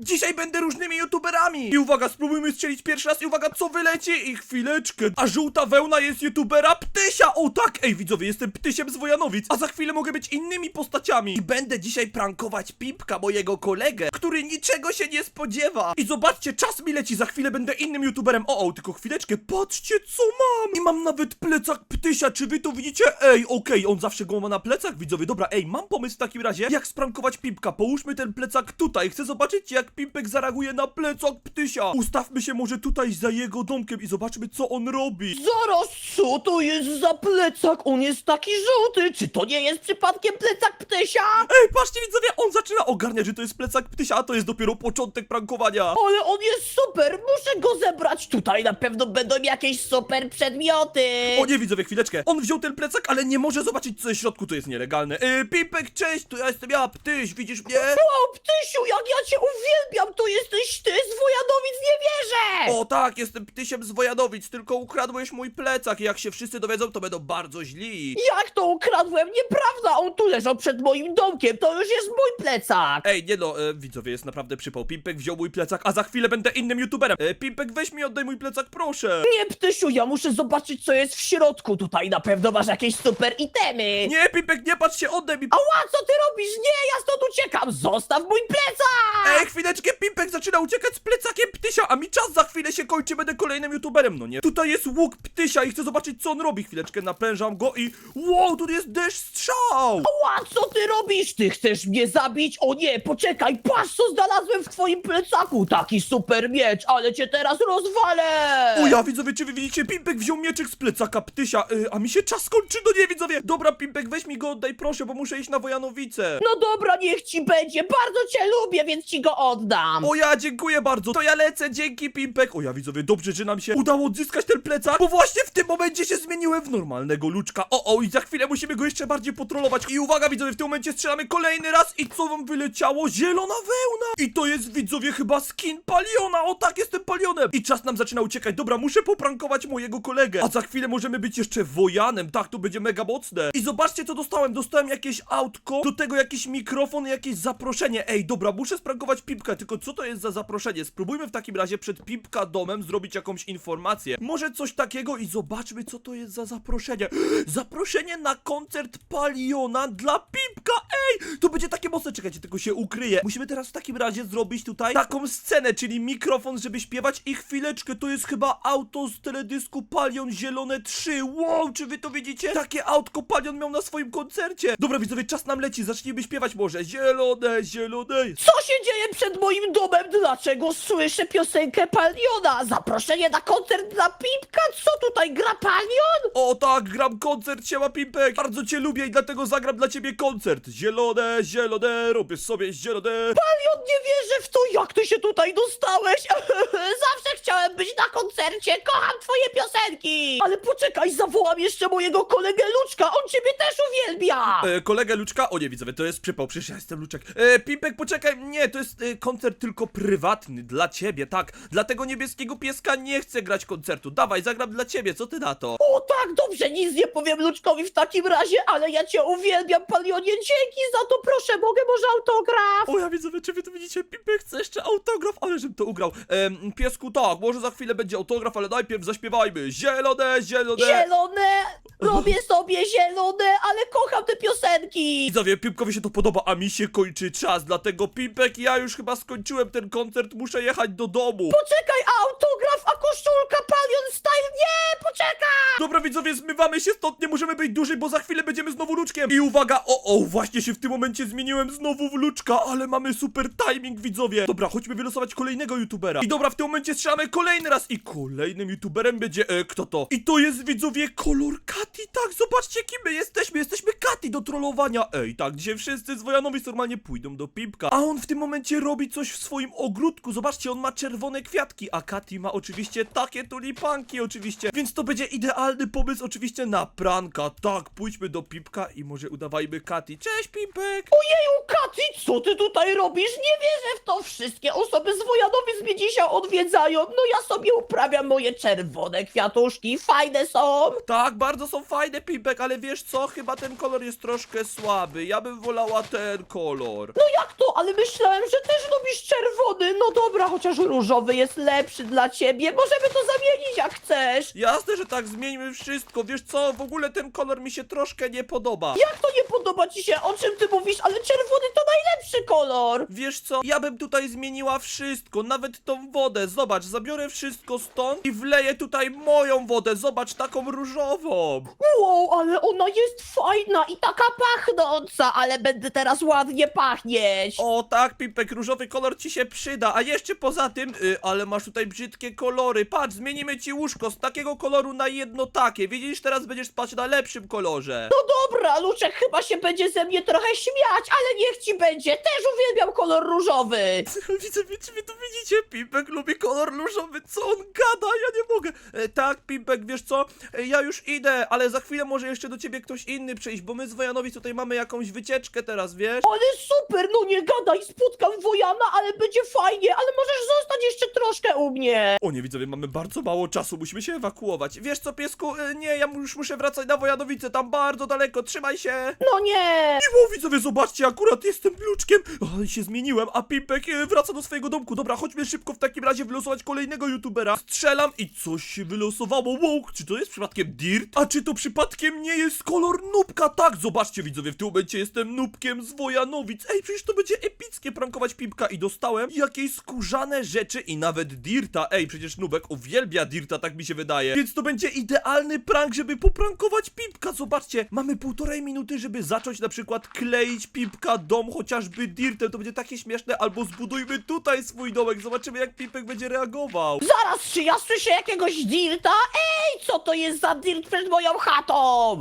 Dzisiaj będę różnymi youtuberami! I uwaga, spróbujmy strzelić pierwszy raz i uwaga, co wyleci? I chwileczkę, a żółta wełna jest youtubera Ptysia! O tak, ej widzowie, jestem Ptysiem z Wojanowic, a za chwilę mogę być innymi postaciami. I będę dzisiaj prankować Pipka, mojego kolegę, który niczego się nie spodziewa. I zobaczcie, czas mi leci, za chwilę będę innym youtuberem. O, o, tylko chwileczkę, patrzcie co mam! I mam nawet plecak Ptysia, czy wy to widzicie? Ej, okej, on zawsze go ma na plecach, widzowie. Dobra, ej, mam pomysł w takim razie, jak sprankować Pipka. Połóżmy ten plecak tutaj, chcę zobaczyć jak Pimpek zareaguje na plecak Ptysia. Ustawmy się może tutaj za jego domkiem i zobaczmy co on robi. Zaraz, co to jest za plecak? On jest taki żółty. Czy to nie jest przypadkiem plecak ptysia? Ej, patrzcie widzowie, on zaczyna ogarniać, że to jest plecak Ptysia, a to jest dopiero początek prankowania. Ale on jest super, muszę go zebrać. Tutaj na pewno będą jakieś super przedmioty. O nie, widzowie, chwileczkę. On wziął ten plecak, ale nie może zobaczyć, co jest w środku, to jest nielegalne. Yy, Pimpek, cześć, to ja jestem ja, Ptyś, widzisz mnie? Wow, ptysiu, jak ja cię uwielbiam, to jesteś ty z Wojanowic, nie wierzę! O tak, jestem Ptysiem z Wojanowic, tylko ukradłeś mój plecak i jak się wszyscy dowiedzą, to będą bardzo źli. Jak to ukradłem? Nieprawda, on tu leżał przed moim domkiem, to już jest mój plecak. Ej, nie no, e, widzowie, jest naprawdę przypał. Pimpek wziął mój plecak, a za chwilę będę innym youtuberem. E, Pimpek, weź mi, oddaj mój plecak, proszę. Nie, ptysiu, ja muszę zobaczyć, co jest w środku. Tutaj na pewno masz jakieś super itemy. Nie, Pimpek, nie patrz się, oddaj mi. Ała, co ty robisz? Nie, ja stąd uciekam! Zostaw mój plecak! Ej, chwileczkę, Pimpek zaczyna uciekać z plecakiem Ptysia, a mi czas za chwilę się kończy, będę kolejnym youtuberem, no nie? Tutaj jest łuk Ptysia i chcę zobaczyć, co on robi. Chwileczkę, naprężam go i... Wow, tu jest deszcz strzał! Ała, co ty robisz? Ty chcesz mnie zabić? O nie, poczekaj, patrz co znalazłem w twoim plecaku! Taki super miecz, ale cię teraz rozwalę! O ja, widzowie, czy wy widzicie? Pimpek wziął mieczyk z plecaka Ptysia, y, a mi się czas kończy, no nie, widzowie! Dobra, Pimpek, weź mi go oddaj, proszę, bo muszę iść na Wojanowice. No dobra, niech ci będzie, bardzo cię lubię, więc ci go oddam! O ja, dziękuję bardzo, to ja lecę, dzięki Pimpek. O ja, widzowie, dobrze, że nam się udało odzyskać ten plecak, bo właśnie w tym momencie się zmieniłem w normalnego luczka. O, o, i za chwilę musimy go jeszcze bardziej potrolować. I uwaga, widzowie, w tym momencie strzelamy kolejny raz i co wam wyleciało? Zielona wełna! I to jest, widzowie, chyba skin Paliona, o tak, jestem Palionem! I czas nam zaczyna uciekać, dobra, muszę poprankować mojego kolegę. A za chwilę możemy być jeszcze Wojanem, tak, to będzie mega mocne. I zobaczcie, co dostałem, dostałem jakieś autko, do tego jakiś mikrofon i jakieś zaproszenie. Ej, dobra, muszę sprankować Pipka, tylko co to jest za zaproszenie? Spróbujmy w takim razie przed Pipka domem zrobić jakąś informację. Może coś takiego i zobaczmy, co to jest za zaproszenie. Zaproszenie na koncert Paliona dla Pipka, ej! To będzie takie mocne, czekajcie, tylko się ukryje. Musimy teraz w takim razie zrobić tutaj taką scenę, czyli mikrofon, żeby śpiewać i chwileczkę, to jest chyba auto z teledysku Palion Zielone 3. Wow, czy wy to widzicie? Takie autko Palion miał na swoim koncercie. Dobra, widzowie, czas nam leci, zacznijmy śpiewać może. Zielone, zielone. Co się dzieje przed moim domem? Dlaczego słyszę piosenkę Paliona? Zaproszenie na koncert dla Pipka? Co tutaj gra Palion? O tak, gram koncert, siema Pimpek. Bardzo cię lubię i dlatego zagram dla ciebie koncert. Zielone, zielone, robię sobie zielone. Palion, nie wierzę w to, jak ty się tutaj dostałeś. Zawsze chciałem być na koncercie, kocham twoje piosenki. Ale poczekaj, zawołam jeszcze mojego kolegę Luczka, on ciebie też uwielbia. E, kolegę Luczka? O nie, widzowie, to jest przypał, przecież ja jestem Luczek. E, Pimpek, poczekaj, nie, to jest e, koncert tylko prywatny, dla ciebie, tak. Dla tego niebieskiego pieska nie chcę grać koncertu. Dawaj, zagram dla ciebie, co ty na to? O tak, dobrze, nic nie powiem Luczkowi w takim razie, ale ja cię uwielbiam, Palionie, dzięki za to, proszę, mogę może autograf? O ja widzowie, czy wy to widzicie? Pimpek chce jeszcze autograf, ale żebym to ugrał. Em, piesku, tak, może za chwilę będzie autograf, ale najpierw zaśpiewajmy. Zielone, zielone. Zielone, robię sobie zielone, ale kocham te piosenki. Widzowie, Pimpkowi się to podoba, a mi się kończy czas, dlatego Pimpek, ja już chyba skończyłem ten koncert, muszę jechać do domu. Poczekaj, autograf, a koszulka, Palion nie, poczekaj. Dobra widzowie, zmywamy się stąd, nie możemy być dłużej, bo za chwilę będziemy znowu luczkiem. I uwaga, o, o, właśnie się w tym momencie zmieniłem znowu w luczka, ale mamy super timing widzowie. Dobra, chodźmy wylosować kolejnego youtubera. I dobra, w tym momencie strzelamy kolejny raz i kolejnym youtuberem będzie, e, kto to? I to jest widzowie kolor Kati, tak, zobaczcie kim my jesteśmy, jesteśmy Kati do trollowania. Ej, tak, dzisiaj wszyscy z Wojanowic normalnie pójdą do Pipka, a on w tym momencie robi coś w swoim ogródku, zobaczcie, on ma czerwone kwiatki, a Kati ma oczywiście takie tulipanki oczywiście, więc Więc to będzie idealny pomysł oczywiście na pranka. Tak, pójdźmy do Pipka i może udawajmy Kati. Cześć, Pipek! Ojeju, Katy, co ty tutaj robisz? Nie wierzę w to. Wszystkie osoby z Wojanowic mnie dzisiaj odwiedzają. No ja sobie uprawiam moje czerwone kwiatuszki. Fajne są. Tak, bardzo są fajne, Pipek, ale wiesz co? Chyba ten kolor jest troszkę słaby. Ja bym wolała ten kolor. No jak to? Ale myślałem, że też lubisz czerwony. No dobra, chociaż różowy jest lepszy dla ciebie. Możemy to zamienić chcesz. Jasne, że tak, zmieńmy wszystko. Wiesz co? W ogóle ten kolor mi się troszkę nie podoba. Jak to nie podoba ci się? O czym ty mówisz? Ale czerwony to najlepszy kolor. Wiesz co? Ja bym tutaj zmieniła wszystko, nawet tą wodę. Zobacz, zabiorę wszystko stąd i wleję tutaj moją wodę. Zobacz, taką różową. Wow, ale ona jest fajna i taka pachnąca, ale będę teraz ładnie pachnieć. O tak, Pipek, różowy kolor ci się przyda. A jeszcze poza tym, y, ale masz tutaj brzydkie kolory. Patrz, zmienimy ci łóżko z takiego koloru na jedno takie. Widzisz, teraz będziesz spać na lepszym kolorze. No dobra, Luczek chyba się będzie ze mnie trochę śmiać, ale niech ci będzie. Też uwielbiam kolor różowy. Widzę, czy wy to widzicie? Pipek lubi kolor różowy. Co on gada? Ja nie mogę. E, tak, Pipek, wiesz co? E, ja już idę, ale za chwilę może jeszcze do ciebie ktoś inny przyjść, bo my z Wojanowi tutaj mamy jakąś wycieczkę teraz, wiesz? Ale super, no nie gadaj, spotkam Wojana, ale będzie fajnie, ale możesz zostać jeszcze troszkę u mnie. O nie, widzowie, mamy bardzo mało czasu, musimy się ewakuować. Wiesz co, piesku? E, nie, ja już muszę wracać na Wojanowice, tam bardzo daleko, trzymaj się. No nie. Miło, widzowie, zobaczcie, akurat jestem luczkiem. O, się zmieniłem, a Pipek e, wraca do swojego domku. Dobra, chodźmy szybko w takim razie wylosować kolejnego youtubera. Strzelam i coś się wylosowało. Wow, czy to jest przypadkiem Dirt? A czy to przypadkiem nie jest kolor nubka? Tak, zobaczcie, widzowie, w tym momencie jestem nubkiem z Wojanowic. Ej, przecież to będzie epickie prankować Pipka i dostałem jakieś skórzane rzeczy i nawet Dirta. Ej, przecież nubek uwielbia Dirta, tak mi się wydaje. Więc to będzie idealny prank, żeby poprankować Pipka. Zobaczcie, mamy półtorej minuty, żeby zacząć na przykład kleić Pipka dom chociażby Dirtem. To będzie takie śmieszne. Albo zbudujmy tutaj swój domek. Zobaczymy, jak Pipek będzie reagował. Zaraz, czy ja słyszę jakiegoś dirta? Ej, co to jest za dirt przed moją chatą?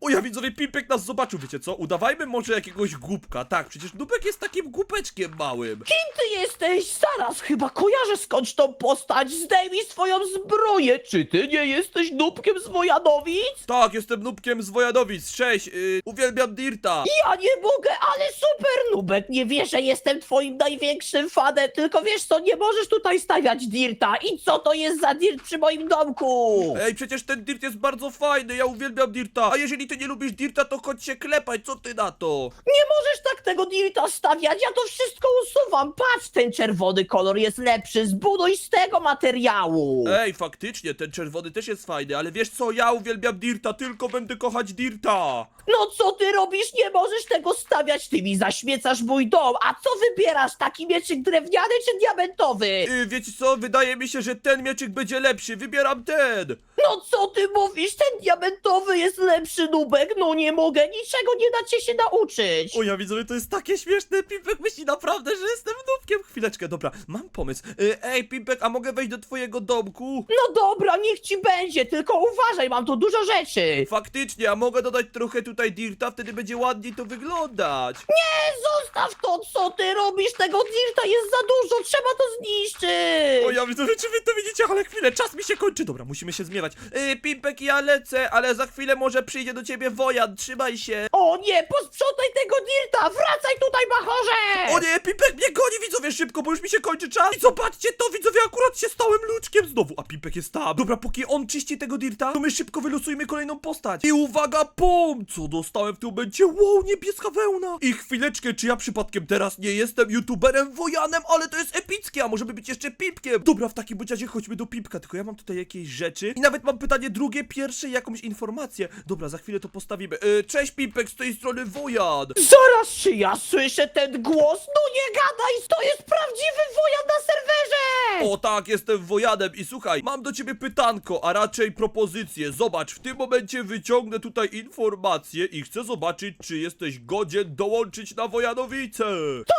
O ja widzowie, Pipek nas zobaczył, wiecie co? Udawajmy może jakiegoś głupka. Tak, przecież Nubek jest takim głupeczkiem małym. Kim ty jesteś? Zaraz, chyba kojarzę skądś tą postać. Zdejmij swoją zbroję. Czy ty nie jesteś nubkiem z Wojanowic? Tak, jestem Nubkiem z Wojanowic. Cześć, yy, uwielbiam Dirta. Ja nie mogę, ale super, Nubek, nie wiesz, że jestem twoim największym fanem, tylko wiesz co, nie możesz tutaj stawiać dirta. I co to jest za dirt przy moim domku? Ej, przecież ten Dirt jest bardzo fajny, ja uwielbiam Dirta. A jeżeli ty nie lubisz Dirta, to chodź się klepać, co ty na to? Nie możesz tak tego dirta stawiać, ja to wszystko usuwam. Patrz, ten czerwony kolor jest lepszy, zbuduj z tego materiału. Ej, faktycznie, ten czerwony też jest fajny, ale wiesz co, ja uwielbiam Dirta, tylko będę kochać Dirta. No co ty robisz? Nie możesz tego stawiać, ty mi zaśmiecasz mój dom. A co wybierasz, taki mieczyk drewniany czy diamentowy? Yy, wiecie co, wydaje mi się, że ten mieczyk będzie lepszy, wybieram ten. No co ty mówisz? Ten diamentowy jest lepszy, Nubek. No nie mogę, niczego nie dacie się nauczyć. O ja widzowie, to jest takie śmieszne, Pipek myśli naprawdę, że jestem nubkiem. Chwileczkę, dobra, mam pomysł. Yy, ej, Pipek, a mogę wejść do twojego domku? No dobra, niech ci będzie, tylko uważaj, mam tu dużo rzeczy. Faktycznie, a mogę dodać trochę tutaj Dirta, wtedy będzie ładniej to wyglądać. Nie, zostaw to, co ty robisz, tego dirta jest za dużo, trzeba to zniszczyć. O ja widzowie, czy wy to widzicie, ale chwilę, czas mi się kończy. Dobra, musimy się zmiewać. Yy, Pipek, ja lecę, ale za chwilę może przyjdzie do ciebie Wojan, trzymaj się. O nie, posprzątaj tego dirta, wracaj tutaj, bachorze! O nie, Pipek mnie goni, widzowie, szybko, bo już mi się kończy czas. I zobaczcie to, widzowie, akurat się stałem luczkiem znowu, a Pipek jest tam. Dobra, póki on czyści tego dirta, to my szybko wylosujmy kolejną postać. I uwaga, pum! Co dostałem w tym momencie? Wow, niebieska wełna. I chwileczkę, czy ja przypadkiem teraz nie jestem youtuberem Wojanem, ale to jest epickie, a może by być jeszcze Pipkiem. Dobra, w takim bądź razie chodźmy do Pipka, tylko ja mam tutaj jakieś rzeczy. I nawet mam pytanie drugie, pierwsze, jakąś informację. Dobra, za chwilę to postawimy. E, cześć, Pipek, z tej strony Wojan. Zaraz, czy ja słyszę ten głos? No nie gadaj, to jest prawdziwy wojan na serwerze! O tak, jestem Wojanem i słuchaj, mam do ciebie pytanko, a raczej propozycję. Zobacz, w tym momencie wyciągnę tutaj informację i chcę zobaczyć, czy jesteś godzien dołączyć na Wojanowice.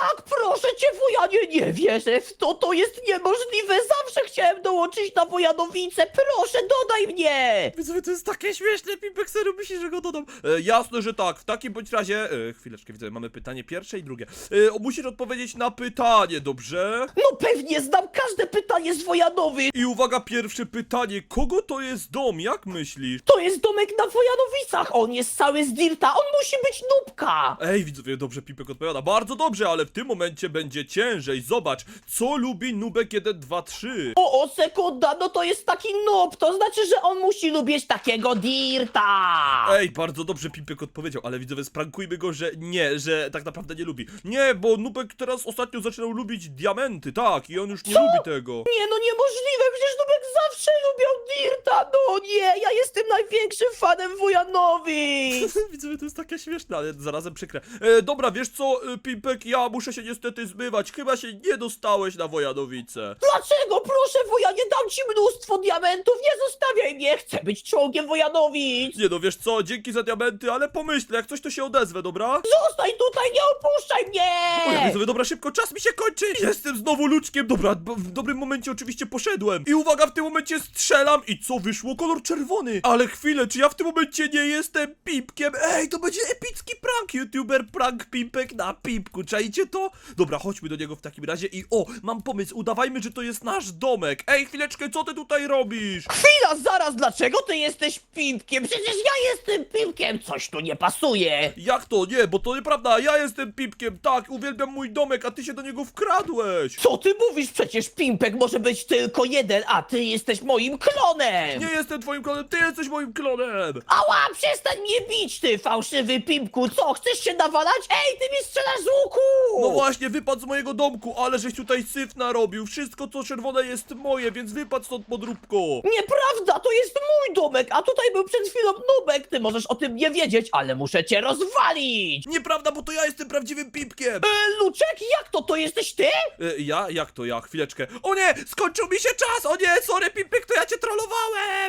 Tak, proszę cię, wojanie, nie wierzę w to, to jest niemożliwe, zawsze chciałem dołączyć na wojanowice, proszę, dodaj mnie! Widzowie, to jest takie śmieszne, Pipek, serio myślisz, że go dodam? E, jasne, że tak, w takim bądź razie... E, chwileczkę, widzowie, mamy pytanie pierwsze i drugie. E, musisz odpowiedzieć na pytanie, dobrze? No pewnie znam każde pytanie jest Wojanowy. I uwaga, pierwsze pytanie, kogo to jest dom, jak myślisz? To jest domek na Wojanowicach. On jest cały z dirta. On musi być nubka. Ej, widzowie, dobrze Pipek odpowiada, bardzo dobrze, ale w tym momencie będzie ciężej, zobacz, co lubi Nubek 1, 2, 3? O, o, sekunda, no to jest taki noob, to znaczy, że on musi lubić takiego dirta. Ej, bardzo dobrze Pipek odpowiedział, ale widzowie, sprankujmy go, że nie, że tak naprawdę nie lubi. Nie, bo Nubek teraz ostatnio zaczynał lubić diamenty, tak, i on już nie Co? lubi tego. Nie, no niemożliwe, przecież Nubek zawsze lubiał dirta. No nie, ja jestem największym fanem Wojanowi. Widzowie, to jest takie śmieszne, ale zarazem przykre. E, dobra, wiesz co, e, Pipek, ja muszę się niestety zmywać, chyba się nie dostałeś na Wojanowice. Dlaczego? Proszę, Wojanie, dam ci mnóstwo diamentów, nie zostawiaj mnie, chcę być członkiem Wojanowic. Nie no, wiesz co, dzięki za diamenty, ale pomyślę, jak coś to się odezwę, dobra? Zostań tutaj, nie opuszczaj O, ja mnie. widzowie, dobra, szybko, czas mi się kończy! Jestem znowu luczkiem, dobra, bo w dobrym momencie oczywiście poszedłem. I uwaga, w tym momencie strzelam i co wyszło? Kolor czerwony. Ale chwilę, czy ja w tym momencie nie jestem Pipkiem? Ej, to będzie epicki prank, youtuber prank Pipek na Pipku, czajcie to? Dobra, chodźmy do niego w takim razie i o, mam pomysł, udawajmy, że to jest nasz domek. Ej, chwileczkę, co ty tutaj robisz? Chwila, zaraz, dlaczego ty jesteś pimpkiem? Przecież ja jestem pimpkiem, coś tu nie pasuje. Jak to? Nie, bo to nieprawda, ja jestem Pipkiem, tak, uwielbiam mój domek, a ty się do niego wkradłeś. Co ty mówisz? Przecież pimpek może być tylko jeden, a ty jesteś moim klonem. Nie jestem twoim klonem, ty jesteś moim klonem! Ała, przestań mnie bić, ty fałszywy pimpku! Co, chcesz się nawalać? Ej, ty mi strzelasz z łuku! No właśnie, wypadł z mojego domku, ale żeś tutaj syf narobił. Wszystko co czerwone jest moje, więc wypadł stąd podróbko. Nieprawda, to jest mój domek, a tutaj był przed chwilą nubek! Ty możesz o tym nie wiedzieć, ale muszę cię rozwalić! Nieprawda, bo to ja jestem prawdziwym pipkiem. E, Luczek, jak to, to jesteś ty? E, ja? Jak to ja? Chwileczkę. O nie, skończył mi się czas! O nie, sorry pipek, to ja cię trollowałem!